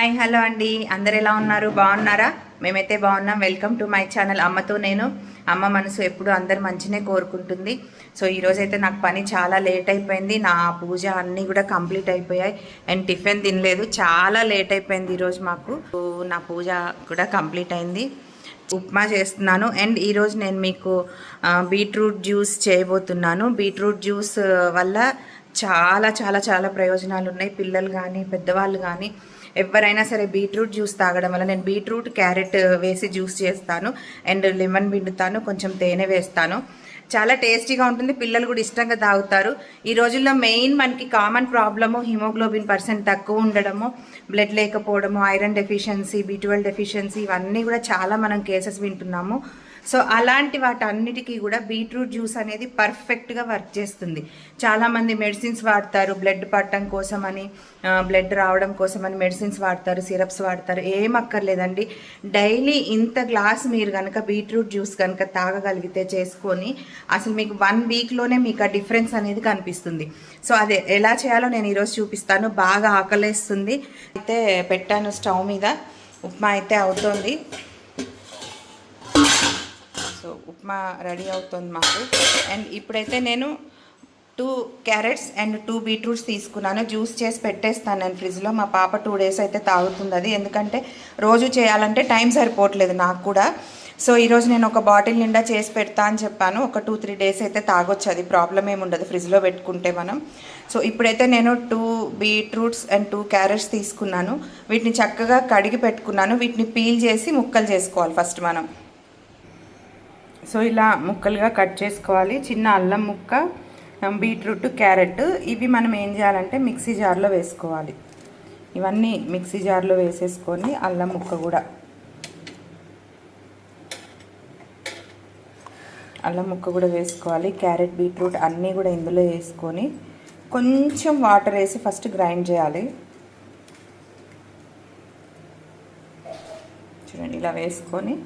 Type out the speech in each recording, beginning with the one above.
Hi hello అండి. అందరు ఎలా ఉన్నారు? బాగున్నారా? మేమైతే బాగున్నాం. Welcome to my channel. అమ్మతో నేను అమ్మ మనసు ఎప్పుడు అందరు మంచినే కోరుకుంటుంది. సో ఈరోజైతే నాకు పని చాలా లేట్ అయిపోయింది. నా పూజ అన్నీ కూడా కంప్లీట్ అయిపోయాయి. అండ్ టిఫిన్ తినలేదు. చాలా లేట్ అయిపోయింది ఈరోజు మాకు. నా పూజ కూడా కంప్లీట్ అయింది. ఉప్మా చేస్తున్నాను. అండ్ ఈరోజు నేను మీకు బీట్రూట్ జ్యూస్ చేయబోతున్నాను. బీట్రూట్ జ్యూస్ వల్ల చాలా చాలా చాలా ప్రయోజనాలు ఉన్నాయి పిల్లలు కానీ పెద్దవాళ్ళు కానీ ఎవరైనా సరే బీట్రూట్ జ్యూస్ తాగడం వల్ల నేను బీట్రూట్ క్యారెట్ వేసి జ్యూస్ చేస్తాను. అండ్ లెమన్ పిండుతాను కొంచెం తేనె వేస్తాను. చాలా టేస్టీగా ఉంటుంది. పిల్లలు కూడా ఇష్టంగా తాగుతారు. ఈ రోజుల్లో మెయిన్ మనకి కామన్ ప్రాబ్లము హిమోగ్లోబిన్ పర్సెంట్ తక్కువ ఉండడము బ్లడ్ లేకపోవడము iron deficiency B twelve deficiency ఇవన్నీ కూడా చాలా మనం కేసెస్ వింటున్నాము. సో అలాంటి వాటన్నిటికీ కూడా బీట్రూట్ జ్యూస్ అనేది పర్ఫెక్ట్గా వర్క్ చేస్తుంది. చాలామంది మెడిసిన్స్ వాడతారు బ్లడ్ పట్టడం కోసమని బ్లడ్ రావడం కోసం అని మెడిసిన్స్ వాడతారు సిరప్స్ వాడతారు ఏం అక్కర్లేదండి. డైలీ ఇంత గ్లాస్ మీరు కనుక బీట్రూట్ జ్యూస్ కనుక తాగగలిగితే చేసుకొని అసలు మీకు వన్ వీక్లోనే మీకు ఆ డిఫరెన్స్ అనేది కనిపిస్తుంది. సో అదే ఎలా చేయాలో నేను ఈరోజు చూపిస్తాను. బాగా ఆకలేస్తుంది. అయితే పెట్టాను స్టవ్ మీద. ఉప్మా అయితే అవుతోంది. సో ఉప్మా రెడీ అవుతుంది మాకు. అండ్ ఇప్పుడైతే నేను two carrots and two beetroots తీసుకున్నాను. జ్యూస్ చేసి పెట్టేస్తాను నేను ఫ్రిడ్జ్లో. మా పాప టూ డేస్ అయితే తాగుతుంది అది. ఎందుకంటే రోజు చేయాలంటే టైం సరిపోవట్లేదు నాకు కూడా. సో ఈరోజు నేను ఒక బాటిల్ నిండా చేసి పెడతా అని చెప్పాను. ఒక టూ త్రీ డేస్ అయితే తాగొచ్చు. అది ప్రాబ్లం ఏమి ఉండదు ఫ్రిడ్జ్లో పెట్టుకుంటే మనం. సో ఇప్పుడైతే నేను two beetroots and two carrots తీసుకున్నాను. వీటిని చక్కగా కడిగి పెట్టుకున్నాను. వీటిని పీల్ చేసి ముక్కలు చేసుకోవాలి ఫస్ట్ మనం. సో ఇలా ముక్కలుగా కట్ చేసుకోవాలి. చిన్న అల్లం ముక్క బీట్రూట్ క్యారెట్ ఇవి మనం ఏం చేయాలంటే మిక్సీ జార్లో వేసుకోవాలి. ఇవన్నీ మిక్సీ జార్లో వేసేసుకొని అల్లం ముక్క కూడా. అల్లం ముక్క కూడా వేసుకోవాలి. క్యారెట్ బీట్రూట్ అన్నీ కూడా ఇందులో వేసుకొని కొంచెం వాటర్ వేసి ఫస్ట్ గ్రైండ్ చేయాలి. చూడండి ఇలా వేసుకొని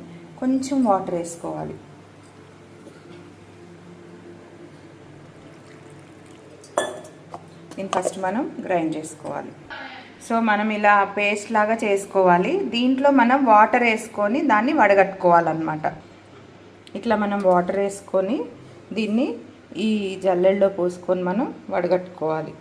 కొంచెం వాటర్ వేసుకోవాలి. దీన్ని ఫస్ట్ మనం గ్రైండ్ చేసుకోవాలి. సో మనం ఇలా పేస్ట్ లాగా చేసుకోవాలి. దీంట్లో మనం వాటర్ వేసుకొని దాన్ని వడగట్టుకోవాలన్నమాట. ఇట్లా మనం వాటర్ వేసుకొని దీన్ని ఈ జల్లెల్లో పోసుకొని మనం వడగట్టుకోవాలి.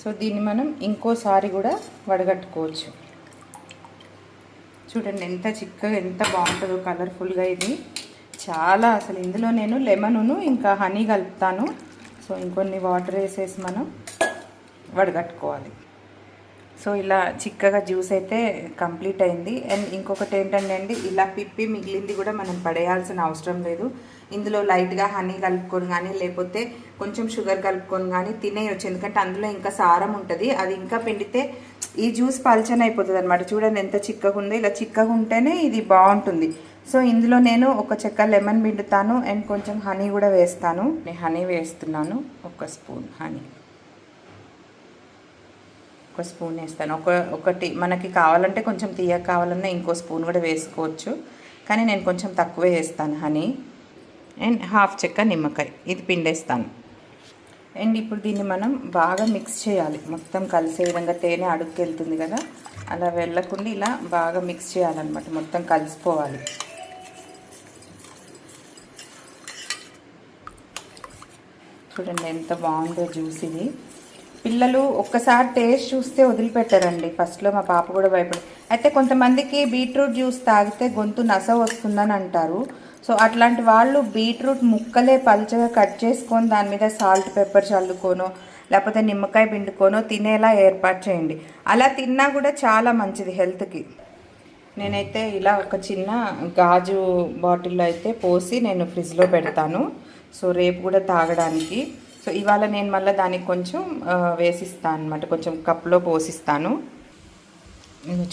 సో దీన్ని మనం ఇంకోసారి కూడా వడగట్టుకోవచ్చు. చూడండి ఎంత చిక్కగా ఎంత బాగుంటుందో కలర్ఫుల్గా ఇది. చాలా అసలు ఇందులో నేను లెమనును ఇంకా హనీ కలుపుతాను. సో ఇంకొన్ని వాటర్ వేసేసి మనం వడగట్టుకోవాలి. సో ఇలా చిక్కగా జ్యూస్ అయితే కంప్లీట్ అయింది. అండ్ ఇంకొకటి ఏంటంటే అండి ఇలా పిప్పి మిగిలింది కూడా మనం పడేయాల్సిన అవసరం లేదు. ఇందులో లైట్గా హనీ కలుపుకొని కానీ లేకపోతే కొంచెం షుగర్ కలుపుకొని కానీ తినేయొచ్చు. ఎందుకంటే అందులో ఇంకా సారం ఉంటుంది. అది ఇంకా పిండితే ఈ జ్యూస్ పల్చన అయిపోతుంది అనమాట చూడండి ఎంత చిక్కగా ఉందో. ఇలా చిక్కగా ఉంటేనే ఇది బాగుంటుంది. సో ఇందులో నేను ఒక చెక్క లెమన్ పిండుతాను. అండ్ కొంచెం హనీ కూడా వేస్తాను. నేను హనీ వేస్తున్నాను. ఒక స్పూన్ హనీ. ఒక స్పూన్ వేస్తాను. ఒక ఒకటి మనకి కావాలంటే కొంచెం తీయ కావాలన్నా ఇంకో స్పూన్ కూడా వేసుకోవచ్చు. కానీ నేను కొంచెం తక్కువే వేస్తాను హనీ. అండ్ హాఫ్ చెక్క నిమ్మకాయ. ఇది పిండేస్తాను. అండ్ ఇప్పుడు దీన్ని మనం బాగా మిక్స్ చేయాలి. మొత్తం కలిసే విధంగా తేనె అడుగుకి వెళ్తుంది కదా? అలా వెళ్ళకుండా ఇలా బాగా మిక్స్ చేయాలన్నమాట. మొత్తం కలిసిపోవాలి. చూడండి ఎంత బాగుందో జ్యూస్ ఇది. పిల్లలు ఒక్కసారి టేస్ట్ చూస్తే వదిలిపెట్టారండి. ఫస్ట్లో మా పాప కూడా భయపడి అయితే కొంతమందికి బీట్రూట్ జ్యూస్ తాగితే గొంతు నస వస్తుందని అంటారు. సో అట్లాంటి వాళ్ళు బీట్రూట్ ముక్కలే పల్చగా కట్ చేసుకొని దాని మీద సాల్ట్ పెప్పర్ చల్లుకోనో లేకపోతే నిమ్మకాయ పిండుకోనో తినేలా ఏర్పాటు చేయండి. అలా తిన్నా కూడా చాలా మంచిది హెల్త్కి. నేనైతే ఇలా ఒక చిన్న గాజు బాటిల్లో అయితే పోసి నేను ఫ్రిడ్జ్లో పెడతాను. సో రేపు కూడా తాగడానికి. సో ఇవాళ నేను మళ్ళీ దానికి కొంచెం వేసిస్తాను అనమాట కొంచెం కప్లో పోసిస్తాను.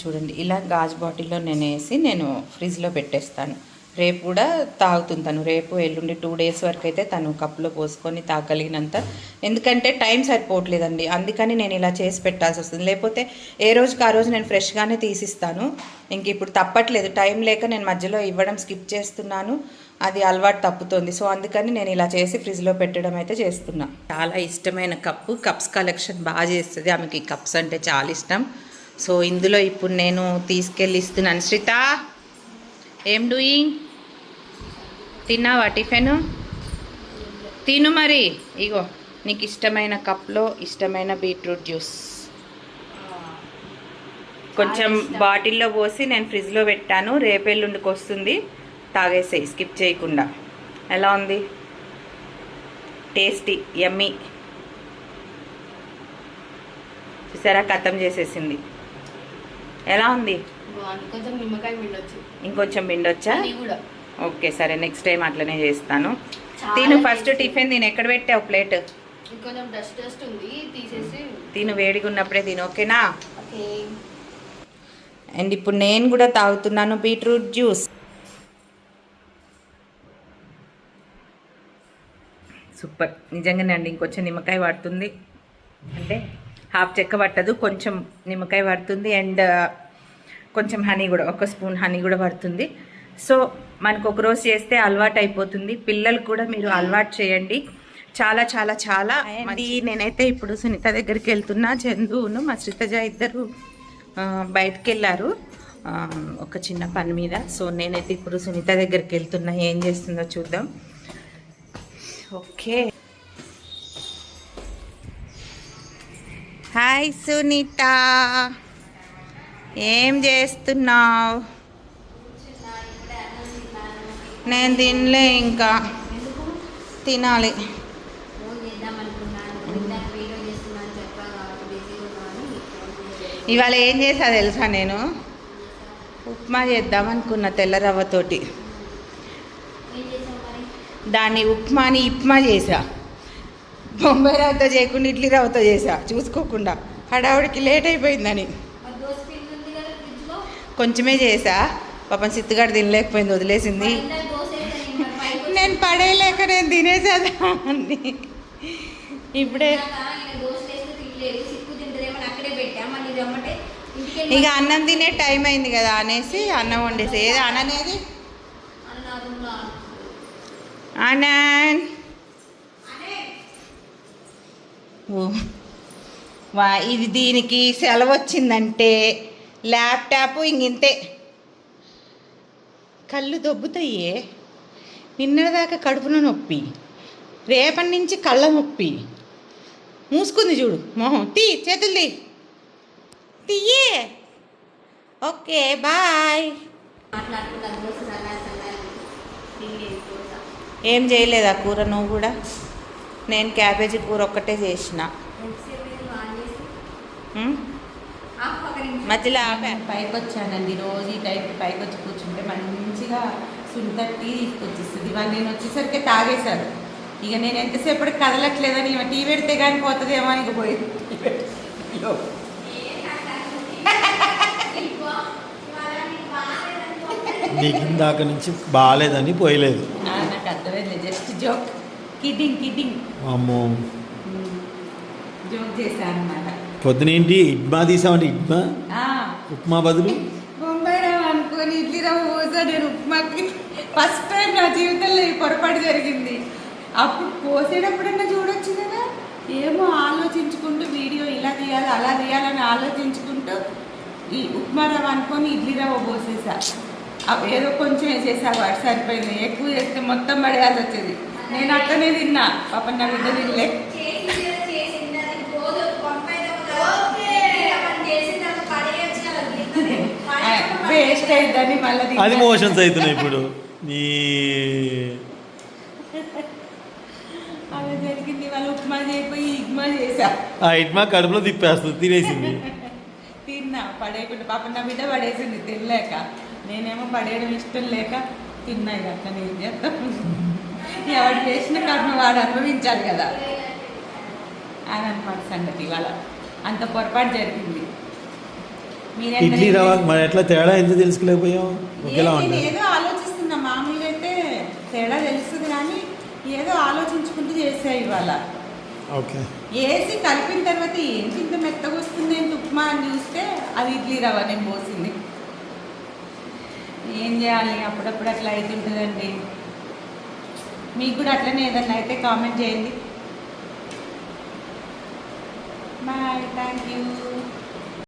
చూడండి ఇలా గాజు బాటిల్లో నేను వేసి నేను ఫ్రిడ్జ్లో పెట్టేస్తాను. రేపు కూడా తాగుతుంది తను. రేపు ఎల్లుండి టూ డేస్ వరకు అయితే తను కప్పులో పోసుకొని తాగలిగినంత. ఎందుకంటే టైం సరిపోవట్లేదండి. అందుకని నేను ఇలా చేసి పెట్టాల్సి వస్తుంది. లేకపోతే ఏ రోజుకి ఆ రోజు నేను ఫ్రెష్గానే తీసిస్తాను. ఇంక ఇప్పుడు తప్పట్లేదు. టైం లేక నేను మధ్యలో ఇవ్వడం స్కిప్ చేస్తున్నాను. అది అలవాటు తప్పుతుంది. సో అందుకని నేను ఇలా చేసి ఫ్రిడ్జ్లో పెట్టడం అయితే చేస్తున్నా. చాలా ఇష్టమైన కప్పు. కప్స్ కలెక్షన్ బాగా చేస్తుంది. ఆమెకి కప్స్ అంటే చాలా ఇష్టం. సో ఇందులో ఇప్పుడు నేను తీసుకెళ్ళి ఇస్తున్నాను. శ్రిత ఏం డూయింగ్ తిన్నావా టిఫిన్? తిను మరి. ఇగో నీకు ఇష్టమైన కప్లో ఇష్టమైన బీట్రూట్ జ్యూస్. కొంచెం బాటిల్లో పోసి నేను ఫ్రిడ్జ్లో పెట్టాను. రేపెల్లుండికి వస్తుంది తాగేసేయి స్కిప్ చేయకుండా. ఎలా ఉంది? Tasty yummy. చూసారా? కథం చేసేసింది. ఎలా ఉంది? ఇంకొంచెం కూడా. ఓకే సరే నెక్స్ట్ టైం అట్లనే చేస్తాను. తిను ఫస్ట్. టిఫిన్ తిను ఎక్కడ పెట్టావు ప్లేట్? తిను వేడిగా ఉన్నప్పుడే తిను ఓకేనా? ఓకే. అండ్ ఇప్పుడు నేను కూడా తాగుతున్నాను బీట్రూట్ జ్యూస్. సూపర్. నిజంగానే అండి ఇంకొంచెం నిమ్మకాయ పడుతుంది అంటే హాఫ్ చెక్క పట్టదు కొంచెం నిమ్మకాయ పడుతుంది అండ్ కొంచెం హనీ కూడా ఒక స్పూన్ హనీ కూడా పడుతుంది సో మనకు ఒక రోజు చేస్తే అలవాటు అయిపోతుంది పిల్లలు కూడా మీరు అలవాటు చేయండి. చాలా చాలా చాలా అండి. నేనైతే ఇప్పుడు సునీత దగ్గరికి వెళ్తున్నా. చందును మా శ్రీతజ ఇద్దరు బయటికి వెళ్ళారు ఒక చిన్న పని మీద. సో నేనైతే ఇప్పుడు సునీత దగ్గరికి వెళ్తున్నా. ఏం చేస్తుందో చూద్దాం. ఓకే. హాయ్ సునీత. ఏం చేస్తున్నావు? నేను తినలే ఇంకా. తినాలి. ఇవాళ ఏం చేసా తెలుసా నేను? ఉప్మా చేద్దాం అనుకున్న తెల్ల రవ్వతోటి. దాన్ని ఉప్మాని ఇప్మా చేసా బొంబాయి రవ్వతో చేయకుండా ఇడ్లీ రవ్వతో చేసా చూసుకోకుండా. హడావుడికి లేట్ అయిపోయిందని. కొంచెమే చేసా పాపం సిత్తుగాడు తినలేకపోయింది వదిలేసింది. పడేయలేక నేను రమ్మటే ఇప్పుడే ఇక అన్నం తినే టైం అయింది కదా అనేసి అన్నం వండేసి. ఏది అననేది అనన్. ఓ. వా ఇది దీనికి సెలవు వచ్చిందంటే ల్యాప్టాప్ ఇంగింతే. కళ్ళు దొబ్బుతాయే. నిన్నటిదాకా కడుపున నొప్పి. రేపటి నుంచి కళ్ళ నొప్పి. మూసుకుంది చూడు మొహం. తీ చేతులు తీ. తీయే. Okay bye. ఏం చేయలేదు ఆ ఏం చేయలేదా కూర నువ్వు కూడా? నేను క్యాబేజీ కూర ఒక్కటే చేసిన. మధ్యలో పైకి వచ్చానండి రోజు ఈ టైప్ పైకి వచ్చి కూర్చుంటే మంచిగా సుంత టీ తీసుకొచ్చిస్తుంది. ఇవాళ నేను వచ్చేసరికి తాగేశారు. ఇక నేను ఎంతసేపటికి కదలట్లేదని ఇవ టీ పెడితే కానీ పోతుందేమో అని ఇక పోయి టీ పెట్టి నీకు ఇందాక నుంచి బాగాలేదని పోయలేదు. నాకు అర్థమైంది. Just joke. Kidding kidding. అమ్మో. జోక్ చేశాను అనమాట పొద్దునేంటి ఇడ్మా తీసామంటే ఇడ్మా? ఉప్మా బదులు? బొంబాయి రవ్వ అనుకొని ఇడ్లీ రవ్వ పోసా నేను ఉప్మాకి ఫస్ట్ టైం నా జీవితంలో ఈ పొరపాటు జరిగింది. అప్పుడు పోసేటప్పుడన్నా చూడొచ్చు కదా. ఏమో ఆలోచించుకుంటూ వీడియో ఇలా తీయాలి అలా తీయాలని ఆలోచించుకుంటూ ఈ ఉప్మా రవ్వ అనుకొని ఇడ్లీ రవ్వ పోసేసా. అవి ఏదో కొంచెం వేసేసా వాడు సరిపోయింది. ఎక్కువ చేస్తే మొత్తం పడేయాల్సి వచ్చేది. నేను అక్కనే తిన్నా. పాప నా బిడ్డ తినలే. వేస్ట్ అయిందని మళ్ళీ అది మోషన్స్ అవుతున్నాయి ఇప్పుడు. చేసా ఆ ఇడ్మా కడుపులో తిప్పేస్తుంది తినేసింది. తిన్నా పడేయకుండా పాప నా బిడ్డ పడేసింది తినలేక. నేనేమో పడేయడం ఇష్టం లేక తిన్నా ఇక అట్లా నేను చేస్తాం ఎవడు చేసిన కర్మ వాడు అనుభవించాలి కదా. అని అనమాట సంగతి ఇవాళ. అంత పొరపాటు జరిగింది. ఇడ్లీ రవ్వ మరి ఎట్లా తేడా ఎంత తెలుసుకోలేకపోయాం? ఒకేలా ఉంటుంది చేస్తున్నా మామూలుగా అయితే తేడా తెలుస్తుంది కానీ ఏదో ఆలోచించుకుంటూ చేసా ఇవాళ. ఓకే. వేసి కలిపిన తర్వాత ఏంటి ఇంత మెత్తగా వస్తుంది ఏంటి ఉప్మా అని చూస్తే అది ఇడ్లీ రవ్వ నేను పోసింది. ఏం చేయాలి? అప్పుడప్పుడు అట్లా అవుతుంటుందండి మీకు కూడా అట్లనే ఏదన్నా అయితే కామెంట్ చేయండి. Bye thank you.